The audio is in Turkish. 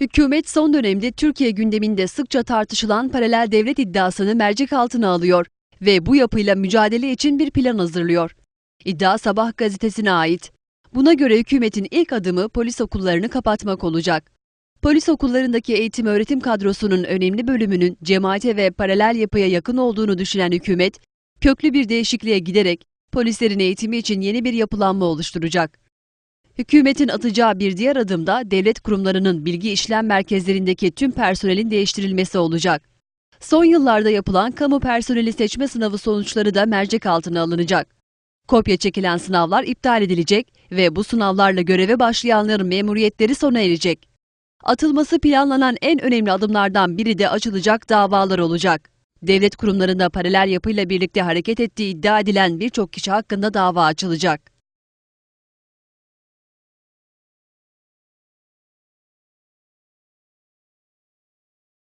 Hükümet son dönemde Türkiye gündeminde sıkça tartışılan paralel devlet iddiasını mercek altına alıyor ve bu yapıyla mücadele için bir plan hazırlıyor. İddia Sabah gazetesine ait. Buna göre hükümetin ilk adımı polis okullarını kapatmak olacak. Polis okullarındaki eğitim öğretim kadrosunun önemli bölümünün cemaate ve paralel yapıya yakın olduğunu düşünen hükümet, köklü bir değişikliğe giderek polislerin eğitimi için yeni bir yapılanma oluşturacak. Hükümetin atacağı bir diğer adımda devlet kurumlarının bilgi işlem merkezlerindeki tüm personelin değiştirilmesi olacak. Son yıllarda yapılan kamu personeli seçme sınavı sonuçları da mercek altına alınacak. Kopya çekilen sınavlar iptal edilecek ve bu sınavlarla göreve başlayanların memuriyetleri sona erecek. Atılması planlanan en önemli adımlardan biri de açılacak davalar olacak. Devlet kurumlarında paralel yapıyla birlikte hareket ettiği iddia edilen birçok kişi hakkında dava açılacak.